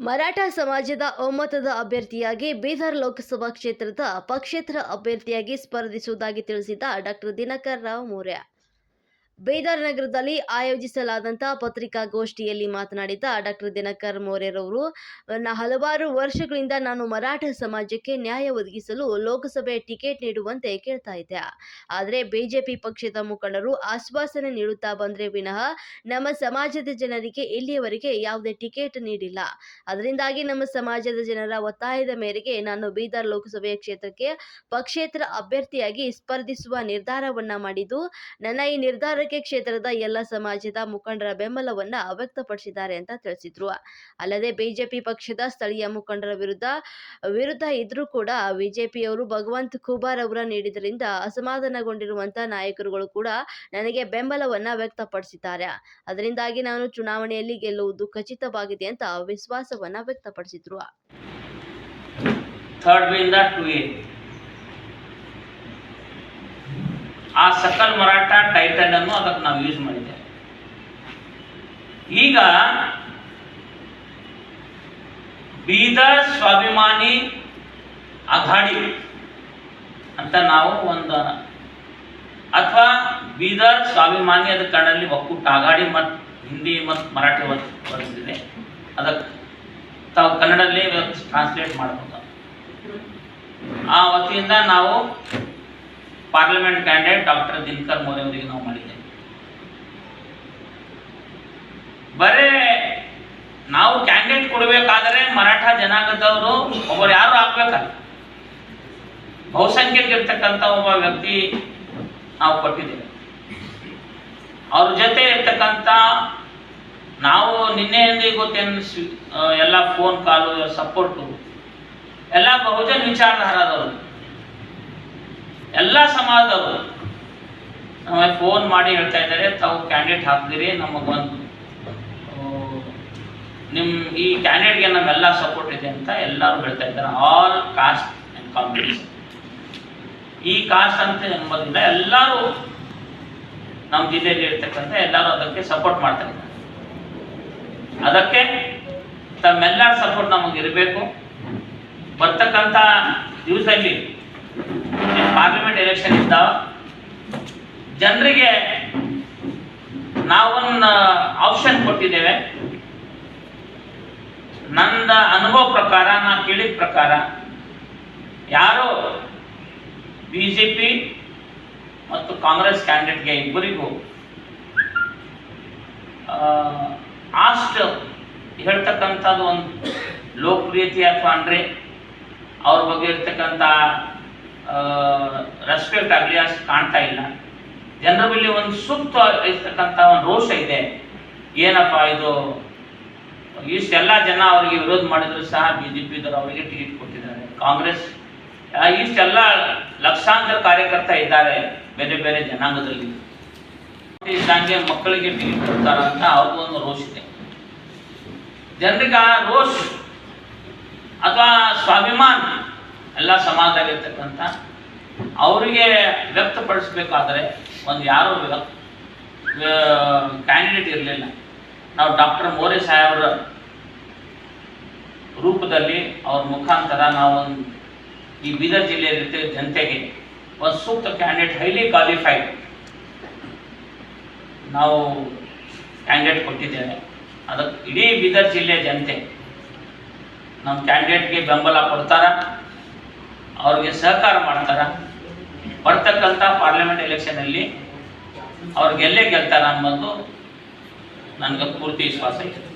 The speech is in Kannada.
ಮರಾಠ ಸಮಾಜದ ಒಮ್ಮತದ ಅಭ್ಯರ್ಥಿಯಾಗಿ ಬೀದರ್ ಲೋಕಸಭಾ ಕ್ಷೇತ್ರದ ಪಕ್ಷೇತರ ಅಭ್ಯರ್ಥಿಯಾಗಿ ಸ್ಪರ್ಧಿಸುವುದಾಗಿ ತಿಳಿಸಿದ ಡಾಕ್ಟರ್ ದಿನಕರ್ ರಾವ್ ಮೌರ್ಯ. ಬೀದರ್ ನಗರದಲ್ಲಿ ಆಯೋಜಿಸಲಾದಂಥ ಪತ್ರಿಕಾಗೋಷ್ಠಿಯಲ್ಲಿ ಮಾತನಾಡಿದ ಡಾಕ್ಟರ್ ದಿನಕರ್ ಮೋರೆರವರು "ನ- ಹಲವಾರು ವರ್ಷಗಳಿಂದ ನಾನು ಮರಾಠ ಸಮಾಜಕ್ಕೆ ನ್ಯಾಯ ಒದಗಿಸಲು ಲೋಕಸಭೆ ಟಿಕೆಟ್ ನೀಡುವಂತೆ ಕೇಳ್ತಾ ಇದ್ದೆ. ಆದರೆ ಬಿಜೆಪಿ ಪಕ್ಷದ ಮುಖಂಡರು ಆಶ್ವಾಸನೆ ನೀಡುತ್ತಾ ಬಂದ್ರೆ ವಿನಃ ನಮ್ಮ ಸಮಾಜದ ಜನರಿಗೆ ಇಲ್ಲಿಯವರೆಗೆ ಯಾವುದೇ ಟಿಕೆಟ್ ನೀಡಿಲ್ಲ. ಅದರಿಂದಾಗಿ ನಮ್ಮ ಸಮಾಜದ ಜನರ ಒತ್ತಾಯದ ಮೇರೆಗೆ ನಾನು ಬೀದರ್ ಲೋಕಸಭೆಯ ಕ್ಷೇತ್ರಕ್ಕೆ ಪಕ್ಷೇತರ ಅಭ್ಯರ್ಥಿಯಾಗಿ ಸ್ಪರ್ಧಿಸುವ ನಿರ್ಧಾರವನ್ನ ಮಾಡಿದ್ದು, ನನ್ನ ಈ ನಿರ್ಧಾರಕ್ಕೆ ಕ್ಷೇತ್ರದ ಎಲ್ಲ ಸಮಾಜದ ಮುಖಂಡರ ಬೆಂಬಲವನ್ನ ವ್ಯಕ್ತಪಡಿಸಿದ್ದಾರೆ ಅಂತ ತಿಳಿಸಿದ್ರು. ಅಲ್ಲದೆ ಬಿಜೆಪಿ ಪಕ್ಷದ ಸ್ಥಳೀಯ ಮುಖಂಡರ ವಿರುದ್ಧ ವಿರುದ್ಧ ಇದ್ರೂ ಕೂಡ ಬಿಜೆಪಿಯವರು ಭಗವಂತ್ ಕುಬಾರ್ ಅವರ ನೀಡಿದ್ರಿಂದ ಅಸಮಾಧಾನಗೊಂಡಿರುವಂತ ನಾಯಕರುಗಳು ಕೂಡ ನನಗೆ ಬೆಂಬಲವನ್ನ ವ್ಯಕ್ತಪಡಿಸಿದ್ದಾರೆ. ಅದರಿಂದಾಗಿ ನಾನು ಚುನಾವಣೆಯಲ್ಲಿ ಗೆಲ್ಲುವುದು ಖಚಿತವಾಗಿದೆ ಅಂತ ವಿಶ್ವಾಸವನ್ನ ವ್ಯಕ್ತಪಡಿಸಿದ್ರು. ಆ ಸಕಲ್ ಮರಾಠ ಟೈಟಲ್ ಅನ್ನು ಅದಕ್ಕೆ ನಾವು ಯೂಸ್ ಮಾಡಿದ್ದೇವೆ. ಈಗ ಬೀದರ್ ಸ್ವಾಭಿಮಾನಿ ಅಘಾಡಿ ಅಂತ ನಾವು ಒಂದು ಅಥವಾ ಬೀದರ್ ಸ್ವಾಭಿಮಾನಿ ಅದ ಕಣ್ಣಲ್ಲಿ ಒಕ್ಕೂಟ ಅಘಾಡಿ ಮತ್ತು ಹಿಂದಿ ಮತ್ತು ಮರಾಠಿ ಬರೆದಿದೆ ಅದಕ್ಕೆ ತಾವು ಕನ್ನಡದಲ್ಲಿ ಟ್ರಾನ್ಸ್ಲೇಟ್ ಮಾಡಬಹುದು ಆ ವತಿಯಿಂದ ನಾವು parliament candidate doctor Dinakar Modi ಅವರಿಗೆ ನಾವು ಮಾಡಿದ್ದೇವೆ. ಬರೇ ನಾವು ಕ್ಯಾಂಡಿಡೇಟ್ ಕೊಡಬೇಕಾದರೆ ಮರಾಠ ಜನಾಂಗದವರು ಒಬ್ಬರು ಯಾರು ಆಗ್ಬೇಕಲ್ಲ. ಬಹುಸಂಖ್ಯೆಗೆ ಇರ್ತಕ್ಕಂಥ ಒಬ್ಬ ವ್ಯಕ್ತಿ ನಾವು ಕೊಟ್ಟಿದ್ದೇವೆ. ಅವ್ರ ಜೊತೆ ಇರ್ತಕ್ಕಂಥ ನಾವು ನಿನ್ನೆಯಿಂದ ಗೊತ್ತೇನು ಎಲ್ಲ ಫೋನ್ ಕಾಲು ಸಪೋರ್ಟು ಎಲ್ಲ ಬಹುಜನ್ ವಿಚಾರಧಾರದವರು. ಎಲ್ಲ ಸಮಾಜದವರು ನಮಗೆ ಫೋನ್ ಮಾಡಿ ಹೇಳ್ತಾ ಇದ್ದಾರೆ, ತಾವು ಕ್ಯಾಂಡಿಡೇಟ್ ಹಾಕಿದಿರಿ ನಮಗೊಂದು ನಿಮ್ಮ ಈ ಕ್ಯಾಂಡಿಡೇಟ್ಗೆ ನಮ್ಮೆಲ್ಲ ಸಪೋರ್ಟ್ ಇದೆ ಅಂತ ಎಲ್ಲರೂ ಹೇಳ್ತಾ ಇದ್ದಾರೆ ಆಲ್ ಕಾಸ್ಟ್ ಆ್ಯಂಡ್ ಕಾಂಪಿಟೇಷನ್ ಈ ಕಾಸ್ಟ್ ಅಂತ ಎಂಬುದಿಲ್ಲ ಎಲ್ಲರೂ ನಮ್ಮ ಜಿಲ್ಲೆಯಲ್ಲಿ ಇರ್ತಕ್ಕಂಥ ಎಲ್ಲರೂ ಅದಕ್ಕೆ ಸಪೋರ್ಟ್ ಮಾಡ್ತಾರೆ ಅದಕ್ಕೆ ತಮ್ಮೆಲ್ಲರ ಸಪೋರ್ಟ್ ನಮಗೆ ಇರಬೇಕು. ಬರ್ತಕ್ಕಂಥ ದಿವಸದಲ್ಲಿ ಪಾರ್ಲಿಮೆಂಟ್ ಎಲೆಕ್ಷನ್ ಇದ್ದಾವ ಜನರಿಗೆ ನಾವೊಂದು ಆಪ್ಷನ್ ಕೊಟ್ಟಿದ್ದೇವೆ. ನನ್ನ ಅನುಭವ ಪ್ರಕಾರ, ನಾ ಕೇಳಿದ ಪ್ರಕಾರ, ಯಾರು ಬಿ ಜೆ ಪಿ ಮತ್ತು ಕಾಂಗ್ರೆಸ್ ಕ್ಯಾಂಡಿಡೇಟ್ಗೆ ಇಬ್ಬರಿಗೂ ಅಷ್ಟು ಹೇಳ್ತಕ್ಕಂಥದ್ದು ಒಂದು ಲೋಕಪ್ರಿಯತೆ ಅಥವಾ ಅಂದರೆ ಅವ್ರ ಬಗ್ಗೆ ಇರ್ತಕ್ಕಂಥ ರೆಸ್ಪೆಕ್ಟ್ ಆಗಲಿ ಅಷ್ಟು ಕಾಣ್ತಾ ಇಲ್ಲ. ಜನರಲ್ಲಿ ಒಂದು ಸುಪ್ತ ಇರ್ತಕ್ಕಂಥ ಒಂದು ರೋಷ ಇದೆ. ಏನಪ್ಪ ಇದು? ಇಷ್ಟೆಲ್ಲ ಜನ ಅವರಿಗೆ ವಿರೋಧ ಮಾಡಿದ್ರು ಸಹ ಬಿ ಜೆ ಪಿದವರು ಅವರಿಗೆ ಟಿಕೆಟ್ ಕೊಟ್ಟಿದ್ದಾರೆ. ಕಾಂಗ್ರೆಸ್ ಇಷ್ಟೆಲ್ಲ ಲಕ್ಷಾಂತರ ಕಾರ್ಯಕರ್ತ ಇದ್ದಾರೆ ಬೇರೆ ಬೇರೆ ಜನಾಂಗದಲ್ಲಿ. ಇದ್ದಂಗೆ ಮಕ್ಕಳಿಗೆ ಟಿಕೆಟ್ ಕೊಡ್ತಾರ ಅಂತ ಅವ್ರಿಗೂ ಒಂದು ರೋಷ್ ಇದೆ. ಜನರಿಗೆ ಆ ರೋಷ್ ಅಥವಾ ಸ್ವಾಭಿಮಾನ ಎಲ್ಲ ಸಮಾಜದಾಗಿರ್ತಕ್ಕಂಥ ಅವರಿಗೆ ವ್ಯಕ್ತಪಡಿಸ್ಬೇಕಾದ್ರೆ ಒಂದು ಯಾರೋ ಕ್ಯಾಂಡಿಡೇಟ್ ಇರಲಿಲ್ಲ. ನಾವು ಡಾಕ್ಟರ್ ಮೋರೆ ಸಾಹೇಬ್ರ ರೂಪದಲ್ಲಿ ಅವ್ರ ಮುಖಾಂತರ ನಾವು ಒಂದು ಈ ಬೀದರ್ ಜಿಲ್ಲೆಯಲ್ಲಿ ಜನತೆಗೆ ಒಂದು ಸೂಕ್ತ ಕ್ಯಾಂಡಿಡೇಟ್ ಹೈಲಿ ಕ್ವಾಲಿಫೈಡ್ ನಾವು ಕ್ಯಾಂಡಿಡೇಟ್ ಕೊಟ್ಟಿದ್ದೇವೆ. ಅದಕ್ಕೆ ಇಡೀ ಬೀದರ್ ಜಿಲ್ಲೆಯ ಜನತೆ ನಮ್ಮ ಕ್ಯಾಂಡಿಡೇಟ್ಗೆ ಬೆಂಬಲ ಕೊಡ್ತಾರ. ಅವ್ರಿಗೆ ಸಹಕಾರ ಮಾಡ್ತಾರ. ಬರ್ತಕ್ಕಂಥ ಪಾರ್ಲಿಮೆಂಟ್ ಎಲೆಕ್ಷನಲ್ಲಿ ಅವ್ರು ಗೆಲ್ಲೇ ಗೆಲ್ತಾರ ಅನ್ನೋದು ನನಗೆ ಪೂರ್ತಿ ವಿಶ್ವಾಸ ಇದೆ.